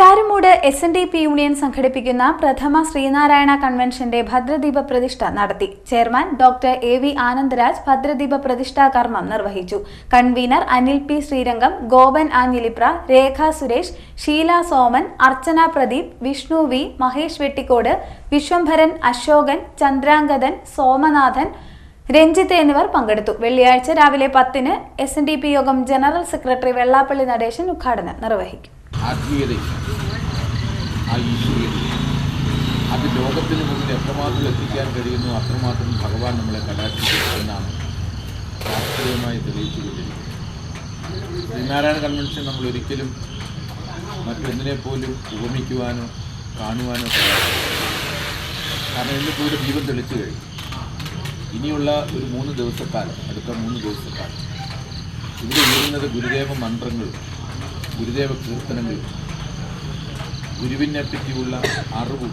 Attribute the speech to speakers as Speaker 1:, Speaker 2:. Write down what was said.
Speaker 1: Charummood S N D P union സംഘടിപ്പിക്കുന്ന പ്രഥമ ശ്രീനാരായണ കൺവെൻഷന്റെ ഭദ്രദീപ പ്രതിഷ്ഠ നടത്തി. Chairman doctor A V Anandaraj ഭദ്രദീപ പ്രതിഷ്ഠാ കർമ്മം നിർവഹിച്ചു. Convener Anil P Sreerangam Gopan Anjilipra Rekha Suresh Sheela Soman Archana Pradeep Vishnu V Mahesh Vettikode Viswambharan Asokan Chandrangathan Somanathan Ranjith എന്നിവർ പങ്കെടുത്തു. വെള്ളിയാഴ്ച രാവിലെ പത്തിന് എസ് യോഗം ജനറൽ സെക്രട്ടറി വെള്ളാപ്പള്ളി നടേശൻ ഉദ്ഘാടനം നിർവഹിക്കും.
Speaker 2: ആത്മീയതയും ആ ഈശ്വരീയതയും അത് ലോകത്തിന് മുന്നിൽ എത്രമാത്രം എത്തിക്കാൻ കഴിയുന്നു അത്രമാത്രം ഭഗവാൻ നമ്മളെ കലാശിക്കുന്നു എന്നാണ് ശാസ്ത്രീയമായി തെളിയിച്ചുകൊണ്ടിരിക്കുന്നത്. ശ്രീനാരായണ കൺവെൻഷൻ നമ്മൾ ഒരിക്കലും മറ്റൊന്നിനെ പോലും ഉപമിക്കുവാനോ കാണുവാനോ കാരണം ഇന്നിപ്പോൾ ഒരു ദീപം തെളിച്ചു കഴിഞ്ഞു. ഇനിയുള്ള ഒരു മൂന്ന് ദിവസക്കാലം അടുത്ത മൂന്ന് ദിവസക്കാലം. ഇവിടെ ഉയരുന്നത് ഗുരുദേവ മന്ത്രങ്ങളും ഗുരുദേവ കീർത്തനങ്ങൾ ഗുരുവിനെ പറ്റിയുള്ള അറിവും